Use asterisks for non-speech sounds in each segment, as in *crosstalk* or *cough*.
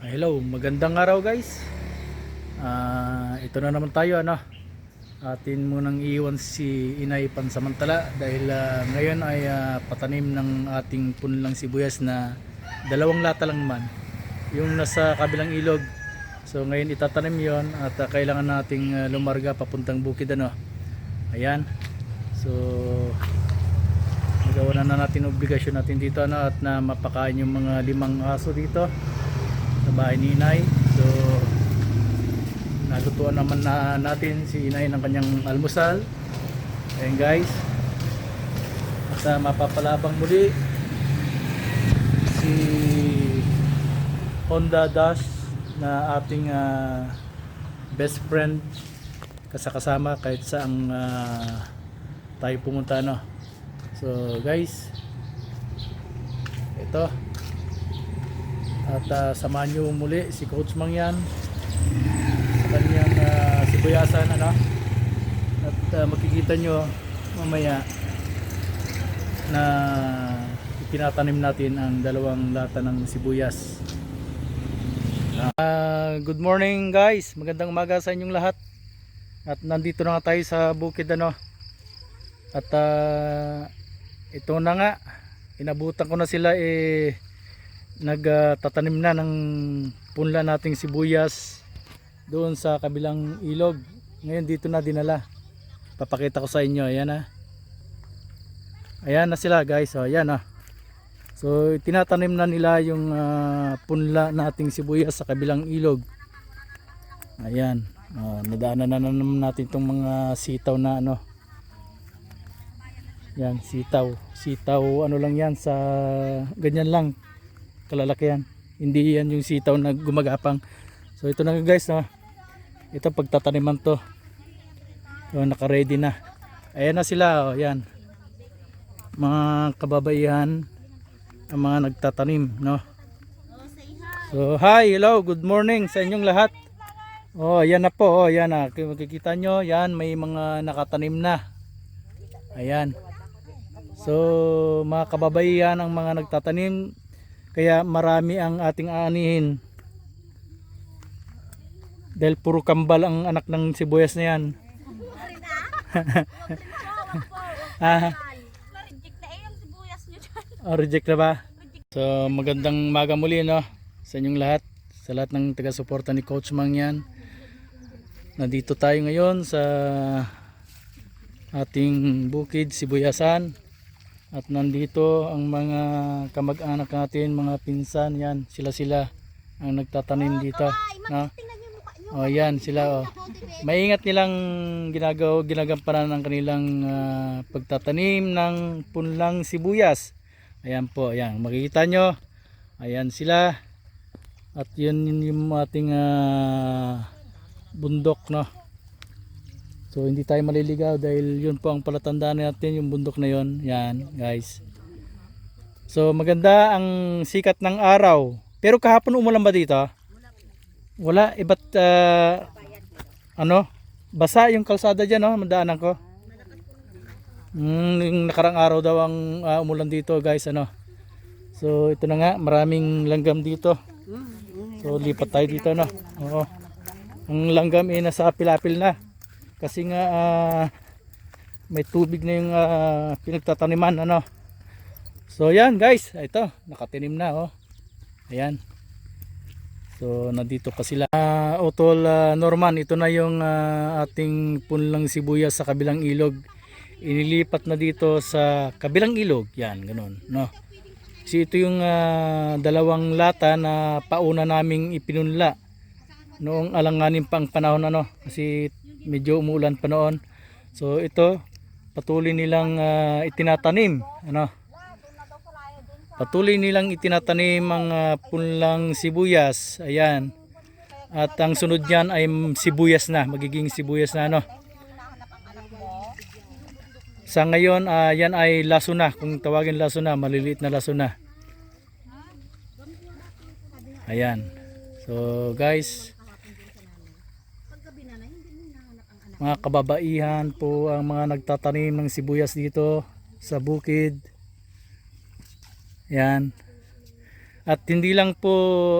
Hello, magandang araw guys. Ah, ito na naman tayo ano. Atin munang iwan si Inay pansamantala dahil ah, ngayon ay ah, patanim ng ating punlang sibuyas na dalawang lata lang man. Yung nasa kabilang ilog. So ngayon itatanim 'yon at ah, kailangan nating ah, lumarga papuntang bukid ano. Ayan. So nagawa na natin obligasyon natin dito ano, at na mapakain yung mga limang aso dito sa bahay ni Inay. So, natutuan naman na natin si Inay ng kanyang almusal. Ayan guys. At uh, mapapalabang muli si Honda Dash na ating ah, best friend kasakasama kahit saang ah, tayo pumunta no. So guys, ito at uh, samahan nyo muli si Coach Mangyan sa kanyang uh, sibuyasan ano? At uh, makikita nyo mamaya na itinatanim natin ang dalawang lata ng sibuyas. Ah, good morning guys, magandang umaga sa inyong lahat. At nandito na nga tayo sa bukid ano. At ah, ito na nga, inabutan ko na sila eh nagtatanim na ng punla nating sibuyas doon sa kabilang ilog. Ngayon dito na dinala. Papakita ko sa inyo. Ayan na ayan na sila guys. Oh, ayan na so tinatanim na nila yung ah, punla nating sibuyas sa kabilang ilog. Ayan. Oh, nadaanan na naman natin itong mga sitaw na ano. Yan sitaw. Sitaw ano lang yan sa ganyan lang kalalaki yan. Hindi yan yung sitaw na gumagapang. So ito na guys no? ito pagtataniman to. So naka ready na. Ayan na sila oh, yan. Mga kababaihan ang mga nagtatanim no? So hi hello good morning sa inyong lahat. Oh yan na po oh yan na makikita nyo yan may mga nakatanim na. Ayan. So mga kababaihan ang mga nagtatanim kaya marami ang ating aanihin. Dahil puro kambal ang anak ng sibuyas na yan. *laughs* ah, oh, reject na ba? So magandang maga muli no sa inyong lahat. Sa lahat ng taga-suporta ni Coach Mang yan. Nandito tayo ngayon sa ating bukid Sibuyasan. At nandito ang mga kamag-anak natin, mga pinsan, yan, sila-sila ang nagtatanim dito. No? Oh, yan sila oh. Maingat nilang ginagawa, ginagampanan ng kanilang ah, pagtatanim ng punlang sibuyas. Ayan po, ayan, makikita nyo. Ayan sila. At yun yun yung ating ah, bundok, no. So hindi tayo maliligaw dahil yun po ang palatandaan natin yung bundok na yun. Yan guys. So maganda ang sikat ng araw. Pero kahapon umulan ba dito? Wala. Iba't ah, ano? Basa yung kalsada dyan no? Madaanan ko. Mm, yung nakarang araw daw ang ah, umulan dito guys ano. So ito na nga maraming langgam dito. So lipat tayo dito no. Oo. Ang langgam ay nasa pilapil na kasi nga ah, may tubig na yung ah, pinagtataniman ano. So yan guys. Ito nakatinim na oh. Ayan. So nandito pa sila. Ah, utol ah, Norman ito na yung ah, ating punlang sibuyas sa kabilang ilog. Inilipat na dito sa kabilang ilog. Yan ganun no? Kasi ito yung ah, dalawang lata na pauna naming ipinunla noong alanganin pang panahon ano kasi medyo umuulan pa noon. So ito patuloy nilang ah, itinatanim ano. Patuloy nilang itinatanim ang ah, punlang sibuyas ayan. At ang sunod niyan ay sibuyas na magiging sibuyas na ano. Sa ngayon ah, yan ay laso na kung tawagin laso na maliliit na laso na. Ayan. So guys mga kababaihan po ang mga nagtatanim ng sibuyas dito sa bukid yan At hindi lang po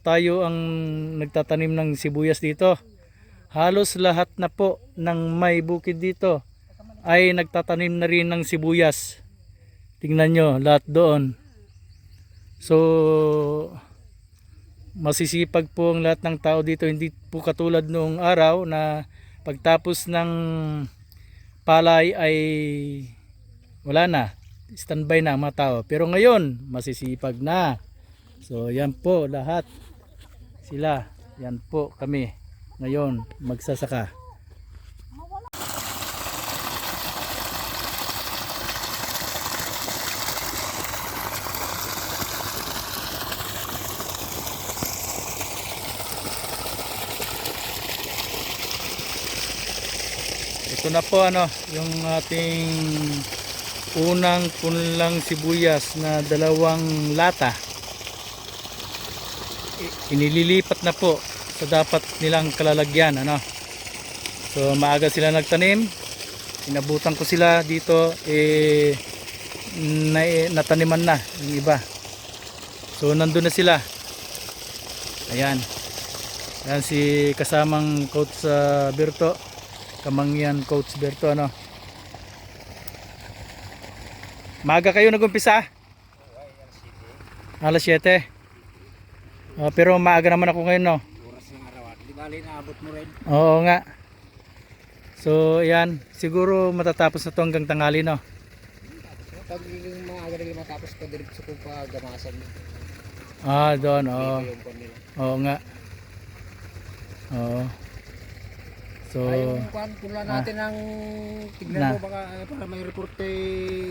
tayo ang nagtatanim ng sibuyas dito. Halos lahat na po ng may bukid dito ay nagtatanim na rin ng sibuyas. Tingnan nyo, lahat doon. So, masisipag po ang lahat ng tao dito. Hindi po katulad noong araw na pagtapos ng palay ay wala na. Standby na ang mga tao. Pero ngayon, masisipag na. So, yan po lahat. Sila. Yan po kami. Ngayon, magsasaka. Ito na po ano, yung ating unang punlang sibuyas na dalawang lata. Inililipat na po sa dapat nilang kalalagyan ano. So maaga sila nagtanim. Inabutan ko sila dito eh na, nataniman na yung iba. So nandun na sila. Ayan. Ayan si kasamang coach sa Berto. Kamangyan Coach Berto ano. Maaga kayo nagumpisa? Alas 7. Ah, pero maaga naman ako ngayon no. Oras ng araw. Di bali naabot mo rin. Oo nga. So yan, siguro matatapos na to hanggang tanghali no. Pag yung mga aga nila matapos pa direct sa kupa gamasan. Ah, doon, oo. Nila. Oo nga. Oo. So, Ay, yung kwan, pula natin ang tignan Na. mo baka ah, para may report kay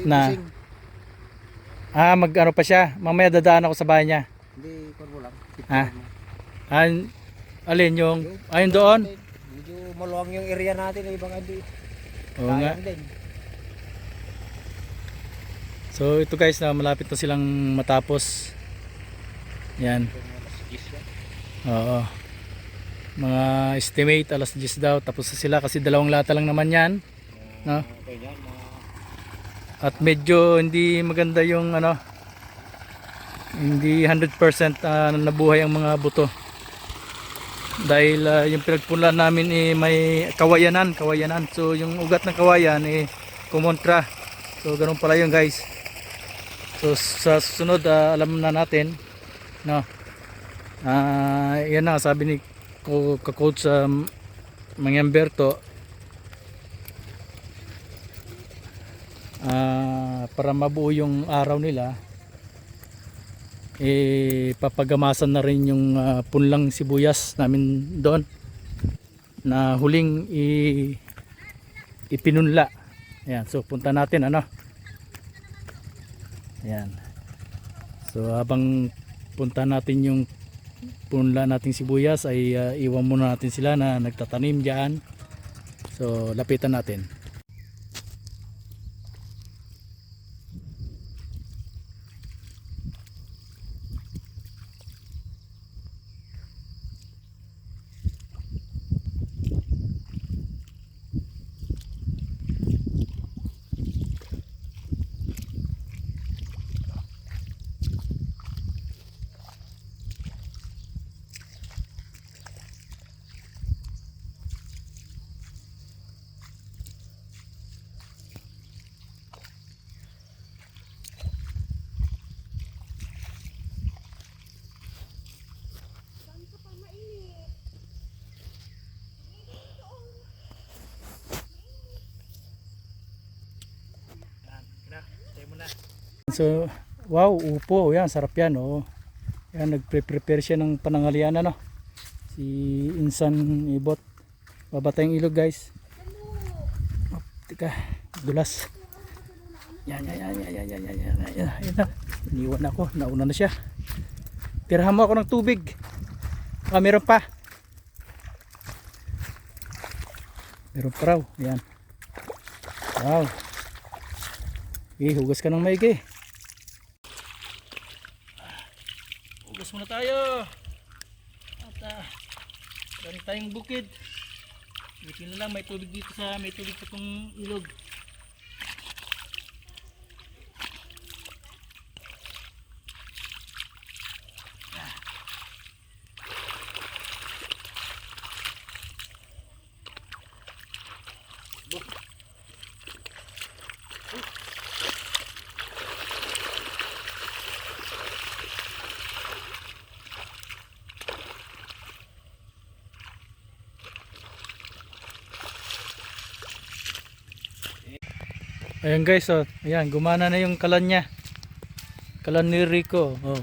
Na. Kusing. ah, mag ano pa siya. Mamaya dadaan ako sa bahay niya. Hindi, kwan mo lang. Ha? An, alin yung, ayun doon? Medyo maluwang yung area natin. Ay, baka hindi. Oo nga. Din. So, ito guys, na malapit na silang matapos. Yan. Yan. Oo. Mga estimate, alas 10 daw. Tapos na sila kasi dalawang lata lang naman yan. No? At medyo hindi maganda yung ano, hindi 100% ah, nabuhay ang mga buto. Dahil ah, yung pinagpulan namin eh, may kawayanan, kawayanan. So yung ugat ng kawayan eh kumontra. So ganun pala yun guys. So sa susunod ah, alam na natin no. Ah, yan na sabi ni ko ka-coach sa Mangyamberto ah, para mabuo yung araw nila eh papagamasan na rin yung ah, punlang sibuyas namin doon na huling i, ipinunla. Ayan so punta natin ano? Ayan. So habang punta natin yung punla nating sibuyas ay ah, iwan muna natin sila na nagtatanim dyan. So lapitan natin So, wow, upo. Yan, sarap yan. Oh. Yan, nagpre-prepare siya ng panangalian ano. Si Insan Ibot. Babata yung ilog guys. Oh, tika, dulas. Yan, yan, yan, yan, yan, yan, yan, yan, yan, yan, yan. Iniwan ako, nauna na siya. Tirahan mo ako ng tubig. Ah, meron pa. Meron pa raw. Yan. Wow. Eh, hugas ka ng maigi. Hugas muna tayo. At ah, dami tayong bukid. Buti na lang may tubig dito sa may tubig sa itong ilog. Ayan guys, oh. Ayan, gumana na yung kalan niya. Kalan ni Rico. Oh.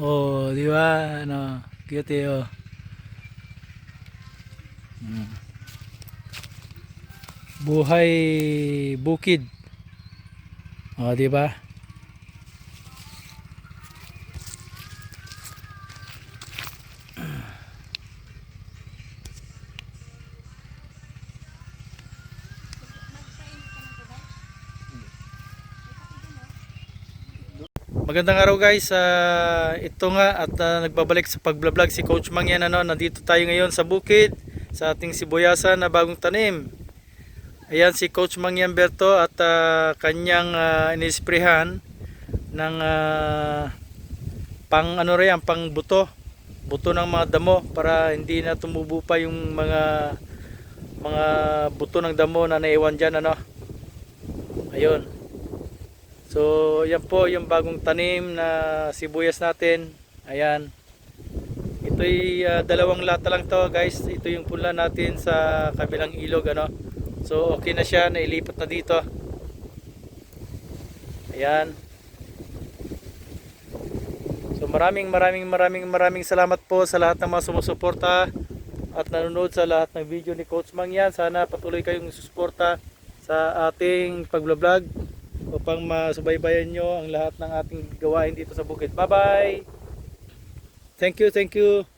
Oh, di ba? Ano, cute eh, oh. Hmm. Buhay bukid. Oh, di ba? Magandang araw guys. Ah, ito nga at ah, nagbabalik sa pagbablog si Coach Mang yan ano. Nandito tayo ngayon sa bukid sa ating sibuyasan na bagong tanim. Ayan si Coach Mang Berto at ah, kanyang uh, inisprehan ng ah, pang ano rin yan, pang buto. Buto ng mga damo para hindi na tumubo pa yung mga mga buto ng damo na naiwan dyan ano. Ayun. So, yan po yung bagong tanim na sibuyas natin. Ayan. Ito'y ah, dalawang lata lang to guys. Ito yung pula natin sa kabilang ilog ano. So, okay na siya. Nailipat na dito. Ayan. So, maraming maraming maraming maraming salamat po sa lahat ng mga sumusuporta at nanonood sa lahat ng video ni Coach Mang yan. Sana patuloy kayong susuporta sa ating pagbablog upang masubaybayan nyo ang lahat ng ating gawain dito sa bukid. Bye bye! Thank you, thank you.